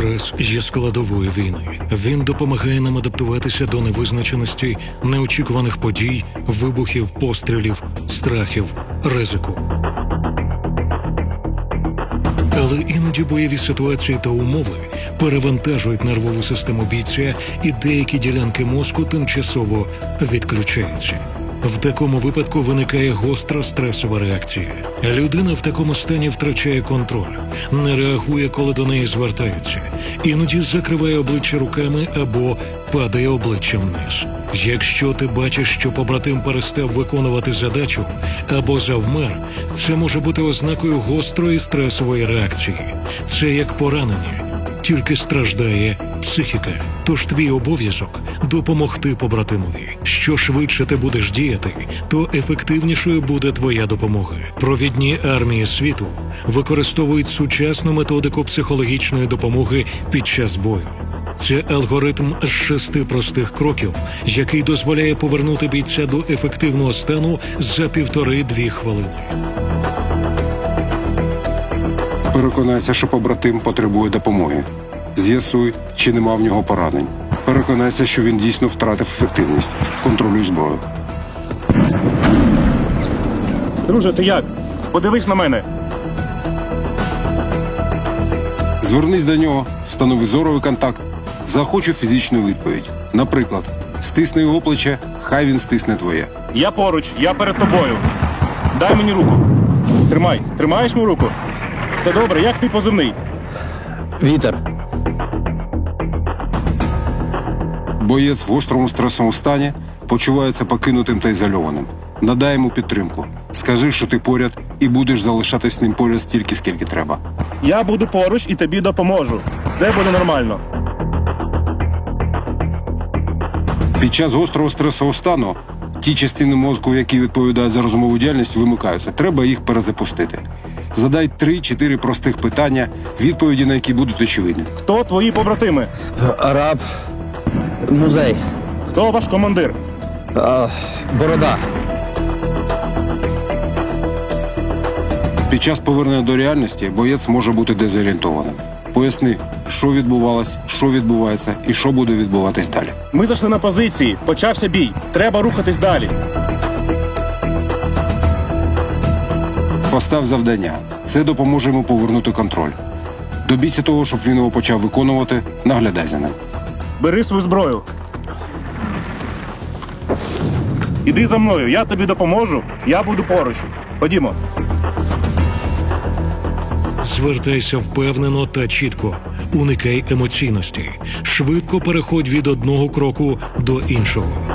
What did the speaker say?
Стрес є складовою війни. Він допомагає нам адаптуватися до невизначеності, неочікуваних подій, вибухів, пострілів, страхів, ризику. Але іноді бойові ситуації та умови перевантажують нервову систему бійця, і деякі ділянки мозку тимчасово відключаються. В такому випадку виникає гостра стресова реакція. Людина в такому стані втрачає контроль, не реагує, коли до неї звертаються, іноді закриває обличчя руками або падає обличчям вниз. Якщо ти бачиш, що побратим перестав виконувати задачу або завмер, це може бути ознакою гострої стресової реакції. Це як поранення, тільки страждає психіка. Тож твій обов'язок допомогти побратимові. Що швидше ти будеш діяти, то ефективнішою буде твоя допомога. Провідні армії світу використовують сучасну методику психологічної допомоги під час бою. Це алгоритм з шести простих кроків, який дозволяє повернути бійця до ефективного стану за півтори-дві хвилини. Переконайся, що побратим потребує допомоги. З'ясуй, чи нема в нього поранень. Переконайся, що він дійсно втратив ефективність. Контролюй зброю. Друже, ти як? Подивись на мене. Звернись до нього, встанови зоровий контакт, захочу фізичну відповідь. Наприклад, стисни його плече, хай він стисне твоє. Я поруч, я перед тобою. Дай мені руку. Тримай, тримаєш мою руку? Все добре, як ти позивний? Вітер. Боєць в гострому стресовому стані почувається покинутим та ізольованим. Надай йому підтримку. Скажи, що ти поряд, і будеш залишатись з ним поряд стільки, скільки треба. Я буду поруч і тобі допоможу. Все буде нормально. Під час гострого стресового стану ті частини мозку, які відповідають за розумову діяльність, вимикаються. Треба їх перезапустити. Задай три-чотири простих питання, відповіді на які будуть очевидні. Хто твої побратими? Араб. Музей. Хто ваш командир? А, борода. Під час повернення до реальності боєць може бути дезорієнтованим. Поясни, що відбувалось, що відбувається і що буде відбуватись далі. Ми зайшли на позиції. Почався бій. Треба рухатись далі. Постав завдання. Це допоможе йому повернути контроль. Добійся того, щоб він його почав виконувати, наглядай за ним. Бери свою зброю. Іди за мною, я тобі допоможу, я буду поруч. Ходімо. Звертайся впевнено та чітко. Уникай емоційності. Швидко переходь від одного кроку до іншого.